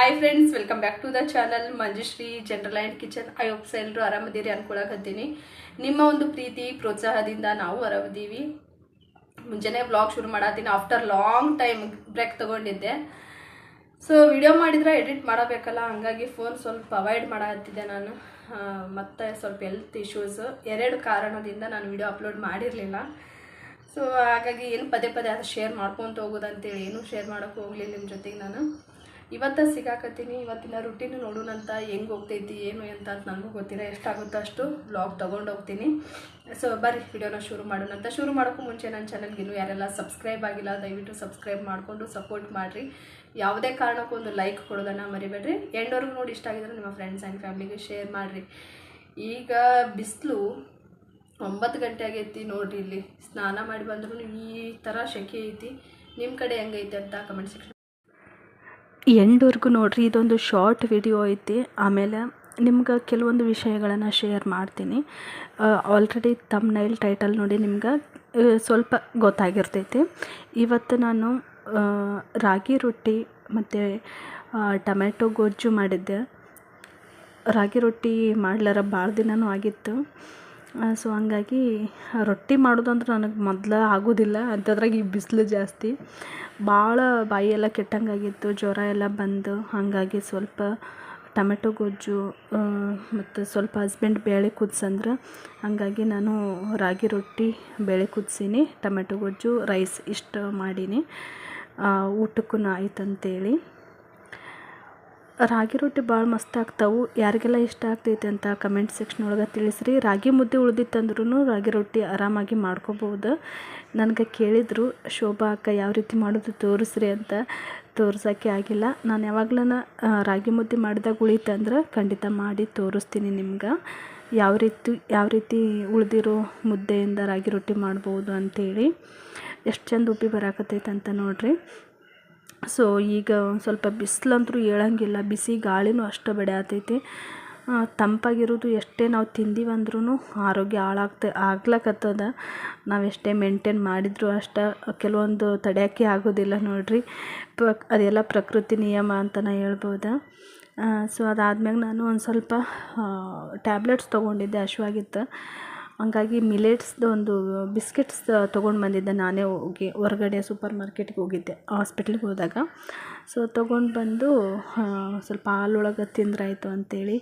Hi friends welcome back to the channel Manjushree general and kitchen I hopes ಎಲ್ಲರೂ ಆರಾಮದಿರಿ ಅನ್ಕೊಳಕತ್ತೀನಿ. ನಿಮ್ಮ ಒಂದು ಪ್ರೀತಿ, ಪ್ರೋತ್ಸಾಹದಿಂದ ನಾವು ಆರಾಮದೀವಿ ಮುಂಜಾನೆ ಬ್ಲಾಗ್ ಶುರು ಮಾಡತ್ತೀನಿ ಆಫ್ಟರ್ ಲಾಂಗ್ ಟೈಮ್ ಬ್ರೇಕ್ ತೊಗೊಂಡಿದ್ದೆ. ಸೊ ವಿಡಿಯೋ ಮಾಡಿದ್ರೆ ಎಡಿಟ್ ಮಾಡಬೇಕಲ್ಲ, ಹಂಗಾಗಿ ಫೋನ್ ಸ್ವಲ್ಪ ಅವಾಯ್ಡ್ ಮಾಡತ್ತಿದ್ದೆ ನಾನು. ಮತ್ತೆ ಸ್ವಲ್ಪ ಹೆಲ್ತ್ ಇಶ್ಯೂಸ್ ಎರಡು ಕಾರಣದಿಂದ ನಾನು ವಿಡಿಯೋ ಅಪ್ಲೋಡ್ ಮಾಡಿರಲಿಲ್ಲ. ಸೊ ಹಾಗಾಗಿ ಏನು ಪದೇ ಪದೇ ಅದು ಶೇರ್ ಮಾಡ್ಕೊತ ಹೋಗೋದಂತೇಳಿ ಏನು ಶೇರ್ ಮಾಡೋಕ್ಕೆ ಹೋಗಲಿಲ್ಲ ನಿಮ್ಮ ಜೊತೆಗೆ ನಾನು. ಇವತ್ತು ಸಿಗಾಕತ್ತೀನಿ, ಇವತ್ತಿನ ರುಟೀನ್ ನೋಡೋಣಂತ ಹೆಂಗೆ ಹೋಗ್ತೈತಿ, ಏನು ಅಂತ ಅಂತ ನನಗೂ ಗೊತ್ತಿಲ್ಲ ಎಷ್ಟಾಗುತ್ತೋ ಅಷ್ಟು ಬ್ಲಾಗ್ ತೊಗೊಂಡು ಹೋಗ್ತೀನಿ. ಸೊ ಬರ್ರಿ ವಿಡಿಯೋನ ಶುರು ಮಾಡೋಣ ಅಂತ. ಶುರು ಮಾಡೋಕ್ಕೂ ಮುಂಚೆ ನನ್ನ ಚಾನಲ್ಗೆ ಇನ್ನೂ ಯಾರೆಲ್ಲ ಸಬ್ಸ್ಕ್ರೈಬ್ ಆಗಿಲ್ಲ, ದಯವಿಟ್ಟು ಸಬ್ಸ್ಕ್ರೈಬ್ ಮಾಡಿಕೊಂಡು ಸಪೋರ್ಟ್ ಮಾಡಿರಿ. ಯಾವುದೇ ಕಾರಣಕ್ಕೂ ಒಂದು ಲೈಕ್ ಕೊಡೋದನ್ನು ಮರಿಬೇಡ್ರಿ. ಎಂಡವ್ರಿಗೂ ನೋಡಿ ಇಷ್ಟ ಆಗಿದ್ರೆ ನಿಮ್ಮ ಫ್ರೆಂಡ್ಸ್ ಆ್ಯಂಡ್ ಫ್ಯಾಮಿಲಿಗೆ ಶೇರ್ ಮಾಡಿರಿ. ಈಗ ಬಿಸಿಲು ಒಂಬತ್ತು ಗಂಟೆ ಆಗೈತಿ ನೋಡಿರಿ ಇಲ್ಲಿ. ಸ್ನಾನ ಮಾಡಿ ಬಂದ್ರೂ ಈ ಥರ ಶೆಕೆ ಐತಿ. ನಿಮ್ಮ ಕಡೆ ಹೆಂಗೈತೆ ಅಂತ ಕಮೆಂಟ್ ಸೆಕ್ಷನ್ ಎಂಡ್ವರೆಗೂ ನೋಡಿರಿ, ಇದೊಂದು ಶಾರ್ಟ್ ವಿಡಿಯೋ ಐತಿ. ಆಮೇಲೆ ನಿಮ್ಗೆ ಕೆಲವೊಂದು ವಿಷಯಗಳನ್ನು ಶೇರ್ ಮಾಡ್ತೀನಿ. ಆಲ್ರೆಡಿ ತಮ್ಮ ನೈಲ್ ಟೈಟಲ್ ನೋಡಿ ನಿಮ್ಗೆ ಸ್ವಲ್ಪ ಗೊತ್ತಾಗಿರ್ತೈತಿ. ಇವತ್ತು ನಾನು ರಾಗಿ ರೊಟ್ಟಿ ಮತ್ತು ಟೊಮೆಟೊ ಗೊಜ್ಜು ಮಾಡಿದ್ದೆ. ರಾಗಿ ರೊಟ್ಟಿ ಮಾಡ್ಲಾರ ಭಾಳ ದಿನವೂ ಆಗಿತ್ತು. ಸೊ ಹಂಗಾಗಿ ರೊಟ್ಟಿ ಮಾಡೋದಂದ್ರೆ ನನಗೆ ಮೊದಲ ಆಗೋದಿಲ್ಲ. ಅಂಥದ್ರಾಗ ಈ ಬಿಸಿಲು ಜಾಸ್ತಿ. ಭಾಳ ಬಾಯಿಯೆಲ್ಲ ಕೆಟ್ಟಂಗಾಗಿತ್ತು, ಜ್ವರ ಎಲ್ಲ ಬಂದು, ಹಾಗಾಗಿ ಸ್ವಲ್ಪ ಟೊಮೆಟೊ ಗೊಜ್ಜು ಮತ್ತು ಸ್ವಲ್ಪ ಹಸ್ಬೆಂಡ್ ಬೇಳೆ ಕುದ್ಸಂದ್ರೆ, ಹಾಗಾಗಿ ನಾನು ರಾಗಿ ರೊಟ್ಟಿ, ಬೇಳೆ ಕುದಿಸೀನಿ, ಟೊಮೆಟೊ ಗೊಜ್ಜು, ರೈಸ್ ಇಷ್ಟು ಮಾಡೀನಿ. ಊಟಕ್ಕೂ ಆಯ್ತಂತೇಳಿ. ರಾಗಿ ರೊಟ್ಟಿ ಭಾಳ ಮಸ್ತ್ ಆಗ್ತಾವು. ಯಾರಿಗೆಲ್ಲ ಇಷ್ಟ ಆಗ್ತೈತೆ ಅಂತ ಕಮೆಂಟ್ ಸೆಕ್ಷನ್ ಒಳಗೆ ತಿಳಿಸ್ರಿ. ರಾಗಿ ಮುದ್ದೆ ಉಳ್ದಿತ್ತಂದ್ರೂ ರಾಗಿ ರೊಟ್ಟಿ ಆರಾಮಾಗಿ ಮಾಡ್ಕೋಬೋದು ನನಗೆ ಕೇಳಿದರು, ಶೋಭಾ ಅಕ್ಕ, ಯಾವ ರೀತಿ ಮಾಡೋದು ತೋರಿಸ್ರಿ ಅಂತ ತೋರ್ಸೋಕ್ಕೆ ಆಗಿಲ್ಲ. ನಾನು ಯಾವಾಗ್ಲೂ ರಾಗಿ ಮುದ್ದೆ ಮಾಡಿದಾಗ ಉಳಿತಂದ್ರೆ ಖಂಡಿತ ಮಾಡಿ ತೋರಿಸ್ತೀನಿ ನಿಮ್ಗೆ. ಯಾವ ರೀತಿ ಯಾವ ರೀತಿ ಉಳಿದಿರೋ ಮುದ್ದೆಯಿಂದ ರಾಗಿ ರೊಟ್ಟಿ ಮಾಡ್ಬೋದು ಅಂಥೇಳಿ ಎಷ್ಟು ಚಂದ ಉಪ್ಪಿ ಬರಾಕತ್ತೈತೆ ಅಂತ ನೋಡ್ರಿ. ಸೊ ಈಗ ಒಂದು ಸ್ವಲ್ಪ ಬಿಸಿಲಂತೂ ಹೇಳಂಗಿಲ್ಲ. ಬಿಸಿ ಗಾಳಿನೂ ಅಷ್ಟು ಬಡಿಯಾತೈತಿ ತಂಪಾಗಿರೋದು ಎಷ್ಟೇ ನಾವು ತಿಂದೀವಂದ್ರೂ ಆರೋಗ್ಯ ಹಾಳಾಗ್ತ ಆಗ್ಲಕ್ಕತ್ತದ ನಾವು ಎಷ್ಟೇ ಮೇಂಟೈನ್ ಮಾಡಿದ್ರು ಅಷ್ಟು ಕೆಲವೊಂದು ತಡೆಯೋಕ್ಕೆ ಆಗೋದಿಲ್ಲ ನೋಡಿರಿ. ಪ್ರ ಅದೆಲ್ಲ ಪ್ರಕೃತಿ ನಿಯಮ ಅಂತಲೇ ಹೇಳ್ಬೋದು. ಸೊ ಅದಾದ್ಮ್ಯಾಗ ನಾನು ಒಂದು ಸ್ವಲ್ಪ ಟ್ಯಾಬ್ಲೆಟ್ಸ್ ತೊಗೊಂಡಿದ್ದೆ ಹಶ್ವಾಗಿತ್ತು ಹಂಗಾಗಿ ಮಿಲೆಟ್ಸ್ದು ಒಂದು ಬಿಸ್ಕೆಟ್ಸ್ ತೊಗೊಂಡು ಬಂದಿದ್ದೆ. ನಾನೇ ಹೋಗಿ ಹೊರಗಡೆ ಸೂಪರ್ ಮಾರ್ಕೆಟ್ಗೆ ಹೋಗಿದ್ದೆ, ಹಾಸ್ಪಿಟ್ಲಿಗೆ ಹೋದಾಗ. ಸೊ, ತೊಗೊಂಡು ಬಂದು ಸ್ವಲ್ಪ ಹಾಲೊಳಗೆ ತಿಂದ್ರಾಯ್ತು ಅಂತೇಳಿ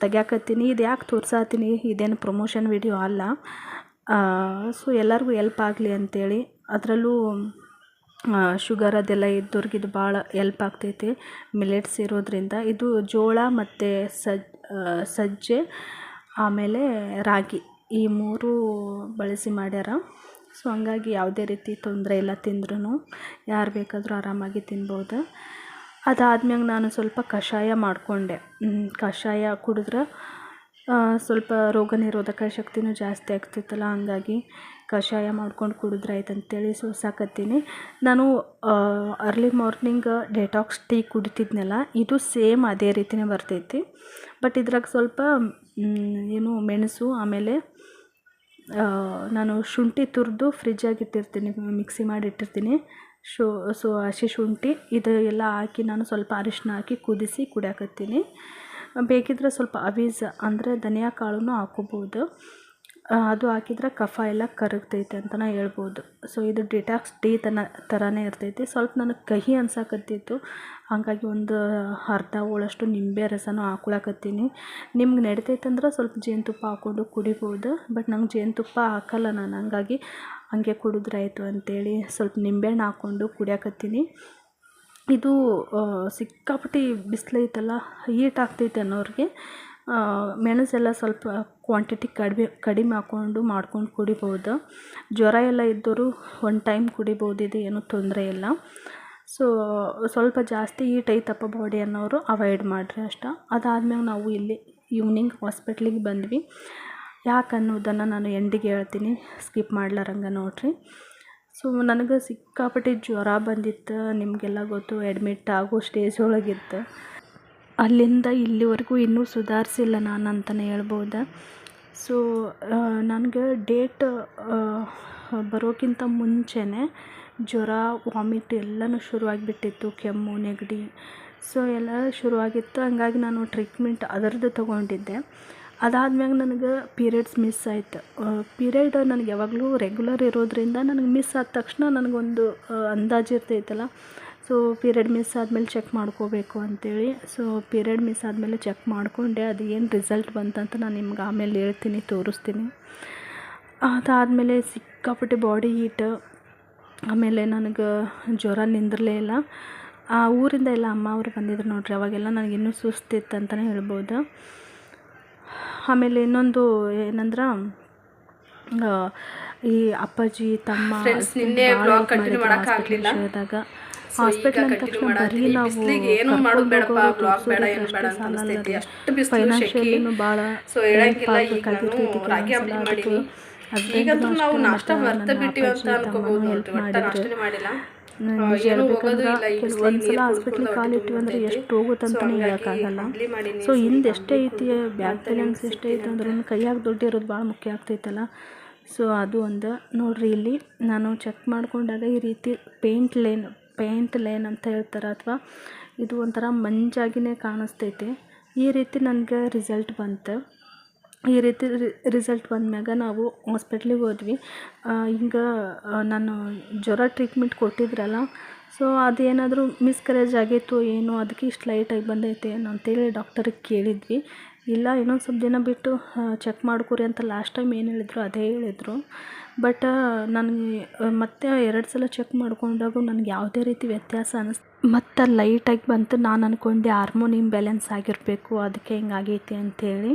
ತೆಗ್ಯಾಕತ್ತೀನಿ. ಇದು ಯಾಕೆ ತೋರ್ಸಾತೀನಿ? ಇದೇನು ಪ್ರಮೋಷನ್ ವಿಡಿಯೋ ಅಲ್ಲ. ಸೊ, ಎಲ್ಲರಿಗೂ ಎಲ್ಪ್ ಆಗಲಿ ಅಂತೇಳಿ. ಅದರಲ್ಲೂ ಶುಗರ್ ಅದೆಲ್ಲ ಇದ್ದವ್ರಿಗೆ ಇದು ಭಾಳ ಎಲ್ಪ್ ಆಗ್ತೈತಿ ಮಿಲೆಟ್ಸ್ ಇರೋದ್ರಿಂದ. ಇದು ಜೋಳ ಮತ್ತು ಸಜ್ ಸಜ್ಜೆ, ಆಮೇಲೆ ರಾಗಿ. ಈ ಮೂರು ಬಳಸಿ ಮಾಡ್ಯಾರ. ಸೊ ಹಂಗಾಗಿ ಯಾವುದೇ ರೀತಿ ತೊಂದರೆ ಇಲ್ಲ ತಿಂದ್ರೂ ಯಾರು ಬೇಕಾದರೂ ಆರಾಮಾಗಿ ತಿನ್ಬೋದು. ಅದಾದ್ಮ್ಯಾಗ ನಾನು ಸ್ವಲ್ಪ ಕಷಾಯ ಮಾಡಿಕೊಂಡೆ. ಕಷಾಯ ಕುಡಿದ್ರೆ ಸ್ವಲ್ಪ ರೋಗ ನಿರೋಧಕ ಶಕ್ತಿನೂ ಜಾಸ್ತಿ ಆಗ್ತಿತ್ತಲ್ಲ, ಹಂಗಾಗಿ ಕಷಾಯ ಮಾಡ್ಕೊಂಡು ಕುಡಿದ್ರೆ ಆಯ್ತು ಅಂತೇಳಿ ಸೋಸಾಕತ್ತೀನಿ. ನಾನು ಅರ್ಲಿ ಮಾರ್ನಿಂಗ್ ಡೆಟಾಕ್ಸ್ ಟೀ ಕುಡಿತಿದ್ನಲ್ಲ, ಇದು ಸೇಮ್ ಅದೇ ರೀತಿಯೇ ಬರ್ತೈತಿ. ಬಟ್ ಇದ್ರಾಗ ಸ್ವಲ್ಪ ಏನು ಮೆಣಸು, ಆಮೇಲೆ ನಾನು ಶುಂಠಿ ತುರಿದು ಫ್ರಿಜ್ಜಾಗಿ ಇಟ್ಟಿರ್ತೀನಿ ಮಿಕ್ಸಿ ಮಾಡಿ ಇಟ್ಟಿರ್ತೀನಿ. ಶೋ ಸೊ ಹಸಿ ಶುಂಠಿ ಇದು ಎಲ್ಲ ಹಾಕಿ ನಾನು ಸ್ವಲ್ಪ ಅರಿಶಿನ ಹಾಕಿ ಕುದಿಸಿ ಕುಡಿಯಾಕತ್ತೀನಿ. ಬೇಕಿದ್ದರೆ ಸ್ವಲ್ಪ ಅವೀಜ್ ಅಂದರೆ ಧನಿಯಾ ಕಾಳನ್ನು ಹಾಕೋಬೋದು. ಆ, ಅದು ಹಾಕಿದ್ರೆ ಕಫ ಎಲ್ಲ ಕರಗ್ತೈತೆ ಅಂತಲೇ ಹೇಳ್ಬೋದು. ಸೊ ಇದು ಡಿಟಾಕ್ಸ್ ಟೀ ತನ ಥರನೇ ಇರ್ತೈತಿ. ಸ್ವಲ್ಪ ನನಗೆ ಕಹಿ ಅನ್ಸಕತ್ತಿತ್ತು. ಹಾಗಾಗಿ ಒಂದು ಅರ್ಧ ಹೋಳಷ್ಟು ನಿಂಬೆ ರಸನೂ ಹಾಕೊಳಕತ್ತೀನಿ. ನಿಮ್ಗೆ ನಡಿತೈತಂದ್ರೆ ಸ್ವಲ್ಪ ಜೇನುತುಪ್ಪ ಹಾಕ್ಕೊಂಡು ಕುಡಿಬೋದು. ಬಟ್ ನಂಗೆ ಜೇನುತುಪ್ಪ ಹಾಕಲ್ಲ ನಾನು. ಹಂಗಾಗಿ ಹಂಗೆ ಕುಡಿದ್ರಾಯ್ತು ಅಂತೇಳಿ ಸ್ವಲ್ಪ ನಿಂಬೆಹಣ್ಣು ಹಾಕ್ಕೊಂಡು ಕುಡಿಯಕತ್ತೀನಿ. ಇದು ಸಿಕ್ಕಾಪಟ್ಟಿ ಬಿಸಿಲೈತಲ್ಲ, ಹೀಟ್ ಆಗ್ತೈತೆ ಅನ್ನೋರಿಗೆ. ಮೆಣಸೆಲ್ಲ ಸ್ವಲ್ಪ ಕ್ವಾಂಟಿಟಿ ಕಡಿಮೆ ಕಡಿಮೆ ಹಾಕ್ಕೊಂಡು ಮಾಡ್ಕೊಂಡು ಕುಡಿಬೋದು. ಜ್ವರ ಎಲ್ಲ ಇದ್ದೋರು ಒನ್ ಟೈಮ್ ಕುಡಿಬೋದು ಇದು ಏನೂ ತೊಂದರೆ ಇಲ್ಲ. ಸೊ ಸ್ವಲ್ಪ ಜಾಸ್ತಿ ಹೀಟ್ ಐತಪ್ಪ ಬಾಡಿ ಅನ್ನೋರು ಅವಾಯ್ಡ್ ಮಾಡಿರಿ ಅಷ್ಟ. ಅದಾದ್ಮೇಲೆ ನಾವು ಇಲ್ಲಿ ಈವ್ನಿಂಗ್ ಹಾಸ್ಪಿಟ್ಲಿಗೆ ಬಂದ್ವಿ. ಯಾಕೆ ಅನ್ನೋದನ್ನು ನಾನು ಎಂಡಿಗೆ ಹೇಳ್ತೀನಿ. ಸ್ಕಿಪ್ ಮಾಡ್ಲಾರಂಗ ನೋಡಿರಿ. ಸೊ ನನಗೆ ಸಿಕ್ಕಾಪಟ್ಟೆ ಜ್ವರ ಬಂದಿತ್ತು. ನಿಮಗೆಲ್ಲ ಗೊತ್ತು ಅಡ್ಮಿಟ್ ಆಗೋ ಸ್ಟೇಜ್ ಒಳಗಿತ್ತು. ಅಲ್ಲಿಂದ ಇಲ್ಲಿವರೆಗೂ ಇನ್ನೂ ಸುಧಾರಿಸಿಲ್ಲ ನಾನು ಅಂತಲೇ ಹೇಳ್ಬೋದು. ಸೊ ನನಗೆ ಡೇಟ್ ಬರೋಕ್ಕಿಂತ ಮುಂಚೆನೇ ಜ್ವರ ವಾಮಿಟ್ ಎಲ್ಲನೂ ಶುರುವಾಗಿಬಿಟ್ಟಿತ್ತು, ಕೆಮ್ಮು, ನೆಗಡಿ. ಸೊ ಎಲ್ಲ ಶುರುವಾಗಿತ್ತು. ಹಂಗಾಗಿ ನಾನು ಟ್ರೀಟ್ಮೆಂಟ್ ಅದರದ್ದು ತೊಗೊಂಡಿದ್ದೆ. ಅದಾದ್ಮ್ಯಾಗ ನನಗೆ ಪೀರಿಯಡ್ಸ್ ಮಿಸ್ ಆಯಿತು. ಪೀರಿಯಡ್ ನನಗೆ ಯಾವಾಗಲೂ ರೆಗ್ಯುಲರ್ ಇರೋದ್ರಿಂದ ನನಗೆ ಮಿಸ್ ಆದ ತಕ್ಷಣ ನನಗೊಂದು ಅಂದಾಜು ಇರ್ತೈತಲ್ಲ ಸೊ ಪೀರಿಯಡ್ ಮಿಸ್ ಆದಮೇಲೆ ಚೆಕ್ ಮಾಡ್ಕೋಬೇಕು ಅಂತೇಳಿ. ಸೊ ಪೀರಿಯಡ್ ಮಿಸ್ ಆದಮೇಲೆ ಚೆಕ್ ಮಾಡಿಕೊಂಡೆ. ಅದು ಏನು ರಿಸಲ್ಟ್ ಬಂತಂತ ನಾನು ನಿಮ್ಗೆ ಆಮೇಲೆ ಹೇಳ್ತೀನಿ ತೋರಿಸ್ತೀನಿ. ಅದಾದಮೇಲೆ ಸಿಕ್ಕಾಪಟ್ಟೆ ಬಾಡಿ ಹೀಟ್ ಆಮೇಲೆ ನನಗೆ ಜ್ವರ ನಿಂದಿರಲೇ ಇಲ್ಲ. ಆ ಊರಿಂದ ಎಲ್ಲ ಅಮ್ಮ ಅವರು ಬಂದಿದ್ರು ನೋಡ್ರಿ ಅವಾಗೆಲ್ಲ ನನಗೆ ಇನ್ನೂ ಸುಸ್ತಿತ್ತು ಅಂತಲೇ ಹೇಳ್ಬೋದು. ಆಮೇಲೆ ಇನ್ನೊಂದು ಏನಂದ್ರೆ ಈ ಅಪ್ಪಾಜಿ ತಮ್ಮ ವಿಷಯದಾಗ husband ಹಾಸ್ಪಿಟ್ಲ್ ಈಗ ತಕ್ಷಣ ಬರೀ ನಾವು ಅಂತ ಫೈನಾನ್ಷಿಯಲಿನೂ. ಭಾಳ ಅದಕ್ಕೆ ಈಗಂತೂ ನಾವು ನಾಷ್ಟ ಮರ್ತ ಬಿಟ್ಟಿವಿ ಅಂತ ಅನ್ಕೋಬಹುದು. ಒಟ್ಟ ನಾಷ್ಟನೇ ಮಾಡಿಲ್ಲ. ಏನೂ ಹೋಗೋದು ಹೇಳ್ಬೇಕಂದ್ರೆ ಇಲ್ಲ, ಈ ಬಿಸ್ಲಿಗೆ ಕೆಲವೊಂದ್ಸಲ ನೀರ್ ಹಾಸ್ಪಿಟ್ಲಿಗೆ ಕುಡ್ಕೊಂಡು ಕಾಲು ಇಟ್ಟಿವಿ ಅಂದ್ರೆ ಎಷ್ಟು ಹೋಗುತ್ತಂತಾನೆ ಹೇಳೋಕ್ಕಾಗಲ್ಲ. ಸೊ ಹಿಂದೆ ಎಷ್ಟೇ ಐತಿ ಬ್ಯಾಕ್ ಬ್ಯಾಲೆನ್ಸ್ ಎಷ್ಟೇ ಐತೆ ಅಂದ್ರೂ ಕೈಯಾಗ ದುಡ್ಡು ಇರೋದು ಭಾಳ ಮುಖ್ಯ ಆಗ್ತೈತಲ್ಲ. ಸೊ ಅದು ಒಂದು. ನೋಡ್ರಿ ಇಲ್ಲಿ ನಾನು ಚೆಕ್ ಮಾಡ್ಕೊಂಡಾಗ ಈ ರೀತಿ ಪೇಂಟ್ ಲೈನ್ ಪೇಂಟ್ ಲೈನ್ ಅಂತ ಹೇಳ್ತಾರೆ ಅಥವಾ ಇದು ಒಂಥರ ಮಂಜಾಗಿನೇ ಕಾಣಿಸ್ತೈತೆ. ಈ ರೀತಿ ನನಗೆ ರಿಸಲ್ಟ್ ಬಂತು. ಈ ರೀತಿ ರಿಸಲ್ಟ್ ಬಂದ್ಮ್ಯಾಗ ನಾವು ಹಾಸ್ಪಿಟ್ಲಿಗೆ ಹೋದ್ವಿ. ಹಿಂಗೆ ನಾನು ಜ್ವರ ಟ್ರೀಟ್ಮೆಂಟ್ ಕೊಟ್ಟಿದ್ರಲ್ಲ, ಸೊ ಅದೇನಾದರೂ ಮಿಸ್ಕರೇಜ್ ಆಗಿತ್ತು ಏನು ಅದಕ್ಕೆ ಇಷ್ಟು ಲೈಟಾಗಿ ಬಂದೈತೆ ಏನು ಅಂತೇಳಿ ಡಾಕ್ಟರಿಗೆ ಕೇಳಿದ್ವಿ. ಇಲ್ಲ, ಇನ್ನೊಂದು ಸ್ವಲ್ಪ ದಿನ ಬಿಟ್ಟು ಚೆಕ್ ಮಾಡ್ಕೊರಿ ಅಂತ ಲಾಸ್ಟ್ ಟೈಮ್ ಏನು ಹೇಳಿದ್ರು, ಅದೇ ಹೇಳಿದರು. ಬಟ್ ನನಗೆ ಮತ್ತೆ ಎರಡು ಸಲ ಚೆಕ್ ಮಾಡ್ಕೊಂಡಾಗ ನನಗೆ ಯಾವುದೇ ರೀತಿ ವ್ಯತ್ಯಾಸ ಅನ್ನಿಸ್ ಮತ್ತು ಲೈಟಾಗಿ ಬಂತು. ನಾನು ಅಂದ್ಕೊಂಡೆ ಹಾರ್ಮೋನ್ ಇಂಬ್ಯಾಲೆನ್ಸ್ ಆಗಿರಬೇಕು, ಅದಕ್ಕೆ ಹಿಂಗಾಗೈತಿ ಅಂಥೇಳಿ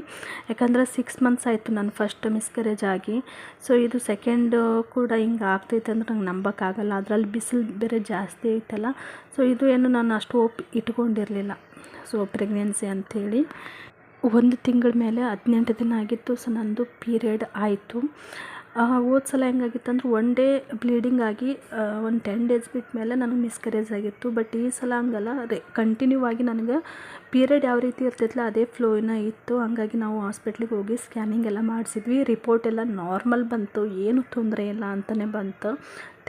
ಯಾಕಂದರೆ ಸಿಕ್ಸ್ ಮಂತ್ಸ್ ಆಯಿತು ನಾನು ಫಸ್ಟ್ ಮಿಸ್ಕರೇಜ್ ಆಗಿ. ಸೊ ಇದು ಸೆಕೆಂಡ್ ಕೂಡ ಹಿಂಗೆ ಆಗ್ತೈತೆ ಅಂದ್ರೆ ನಂಗೆ ನಂಬೋಕ್ಕಾಗಲ್ಲ. ಅದರಲ್ಲಿ ಬಿಸಿಲು ಬೇರೆ ಜಾಸ್ತಿ ಐತಲ್ಲ. ಸೊ ಇದು ಏನು ನಾನು ಅಷ್ಟು ಹೋಪ್ ಇಟ್ಕೊಂಡಿರಲಿಲ್ಲ. ಸೊ ಪ್ರೆಗ್ನೆನ್ಸಿ ಅಂಥೇಳಿ ಒಂದು ತಿಂಗಳ ಮೇಲೆ ಹದಿನೆಂಟು ದಿನ ಆಗಿತ್ತು. ಸೊ ನನ್ನದು ಪೀರಿಯಡ್ ಆಯಿತು. ಹೋದ ಸಲ ಹೆಂಗಾಗಿತ್ತು ಅಂದ್ರೆ ಒನ್ ಡೇ ಬ್ಲೀಡಿಂಗ್ ಆಗಿ ಒಂದು ಟೆನ್ ಡೇಸ್ ಬಿಟ್ಟ ಮೇಲೆ ನನಗೆ ಮಿಸ್ಕರೇಜ್ ಆಗಿತ್ತು. ಬಟ್ ಈ ಸಲ ಹಂಗಲ್ಲ. ರೇ ಕಂಟಿನ್ಯೂ ಆಗಿ ನನಗೆ ಪೀರಿಯಡ್ ಯಾವ ರೀತಿ ಇರ್ತೈತಲ್ಲ ಅದೇ ಫ್ಲೋಯಿನ ಇತ್ತು. ಹಂಗಾಗಿ ನಾವು ಹಾಸ್ಪಿಟ್ಲಿಗೆ ಹೋಗಿ ಸ್ಕ್ಯಾನಿಂಗ್ ಎಲ್ಲ ಮಾಡಿಸಿದ್ವಿ. ರಿಪೋರ್ಟ್ ಎಲ್ಲ ನಾರ್ಮಲ್ ಬಂತು. ಏನು ತೊಂದರೆ ಇಲ್ಲ ಅಂತಲೇ ಬಂತು.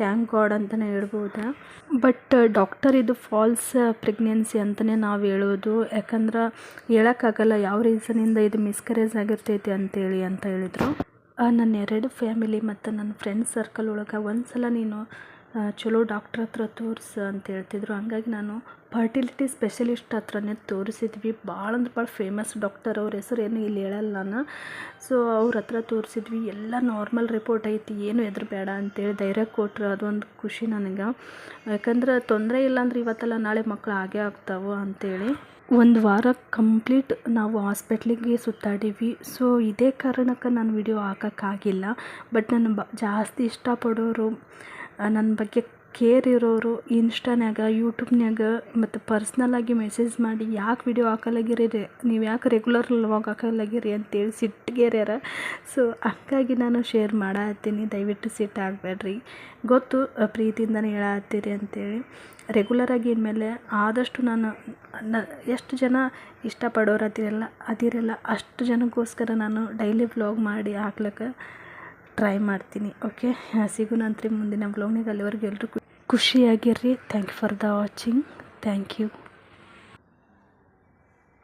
ಥ್ಯಾಂಕ್ ಗಾಡ್ ಅಂತಲೇ ಹೇಳ್ಬೋದು. ಬಟ್ ಡಾಕ್ಟರ್ ಇದು ಫಾಲ್ಸ್ ಪ್ರೆಗ್ನೆನ್ಸಿ ಅಂತಲೇ ನಾವು ಹೇಳೋದು. ಯಾಕಂದ್ರೆ ಹೇಳೋಕ್ಕಾಗಲ್ಲ ಯಾವ ರೀಸನಿಂದ ಇದು ಮಿಸ್ಕರೇಜ್ ಆಗಿರ್ತೈತಿ ಅಂತೇಳಿ ಅಂತ ಹೇಳಿದರು. ನನ್ನ ಎರಡು ಫ್ಯಾಮಿಲಿ ಮತ್ತು ನನ್ನ ಫ್ರೆಂಡ್ಸ್ ಸರ್ಕಲ್ ಒಳಗೆ ಒಂದು ಸಲ ನೀನು ಚಲೋ ಡಾಕ್ಟ್ರ್ ಹತ್ರ ತೋರಿಸು ಅಂತ ಹೇಳ್ತಿದ್ರು. ಹಂಗಾಗಿ ನಾನು ಫರ್ಟಿಲಿಟಿ ಸ್ಪೆಷಲಿಸ್ಟ್ ಹತ್ರನೇ ತೋರಿಸಿದ್ವಿ. ಭಾಳ ಅಂದ್ರೆ ಭಾಳ ಫೇಮಸ್ ಡಾಕ್ಟರ್. ಅವ್ರ ಹೆಸರು ಏನು ಇಲ್ಲಿ ಹೇಳಲ್ಲ ನಾನು. ಸೊ ಅವ್ರ ಹತ್ರ ತೋರಿಸಿದ್ವಿ. ಎಲ್ಲ ನಾರ್ಮಲ್ ರಿಪೋರ್ಟ್ ಐತಿ. ಏನು ಬೇಡ ಅಂತೇಳಿ ಧೈರ್ಯ ಕೊಟ್ಟರು ಅದೊಂದು ಖುಷಿ ನನಗೆ. ಯಾಕಂದ್ರೆ ತೊಂದರೆ ಇಲ್ಲ ಅಂದ್ರೆ ಇವತ್ತಲ್ಲ ನಾಳೆ ಮಕ್ಕಳು ಆಗೇ ಆಗ್ತಾವೆ ಅಂತೇಳಿ. ಒಂದು ವಾರ ಕಂಪ್ಲೀಟ್ ನಾವು ಹಾಸ್ಪಿಟ್ಲಿಗೆ ಸುತ್ತಾಡೀವಿ ಸೊ ಇದೇ ಕಾರಣಕ್ಕೆ ನಾನು ವಿಡಿಯೋ ಹಾಕೋಕ್ಕಾಗಿಲ್ಲ. ಬಟ್ ನಾನು ಬ, ಜಾಸ್ತಿ ಇಷ್ಟಪಡೋರು ನನ್ನ ಬಗ್ಗೆ ಕೇರ್ ಇರೋರು ಇನ್ಸ್ಟಾನ್ಯಾಗ, ಯೂಟ್ಯೂಬ್ನ್ಯಾಗ ಮತ್ತು ಪರ್ಸ್ನಲಾಗಿ ಮೆಸೇಜ್ ಮಾಡಿ, ಯಾಕೆ ವಿಡಿಯೋ ಹಾಕಲಾಗಿರಿ ರೇ? ನೀವು ಯಾಕೆ ರೆಗ್ಯುಲರ್ ವ್ಲಾಗ್ ಹಾಕಲಾಗಿರಿ? ಅಂತೇಳಿ ಸಿಟ್ಟಿಗೆರ್ಯಾರ. ಸೊ ಹಂಗಾಗಿ ನಾನು ಶೇರ್ ಮಾಡತ್ತೀನಿ. ದಯವಿಟ್ಟು ಸಿಟ್ಟು ಆಗಬೇಡ್ರಿ. ಗೊತ್ತು, ಪ್ರೀತಿಯಿಂದನೇ ಹೇಳತ್ತೀರಿ ಅಂತೇಳಿ. ರೆಗ್ಯುಲರಾಗಿ ಇನ್ಮೇಲೆ ಆದಷ್ಟು ನಾನು, ನ, ಎಷ್ಟು ಜನ ಇಷ್ಟಪಡೋರು ಅದಿರಲ್ಲ ಅದಿರಲ್ಲ, ಅಷ್ಟು ಜನಕ್ಕೋಸ್ಕರ ನಾನು ಡೈಲಿ ವ್ಲಾಗ್ ಮಾಡಿ ಹಾಕ್ಲಿಕ್ಕೆ ಟ್ರೈ ಮಾಡ್ತೀನಿ. ಓಕೆ ಸಿಗೋಣಂತ್ರಿ ಮುಂದಿನ ವ್ಲಾಗ್ನಾಗ ಅಲ್ಲಿವರೆಗೆ ಎಲ್ಲರೂ ಖುಷಿಯಾಗಿರ್ರಿ. Thank you for the watching thank you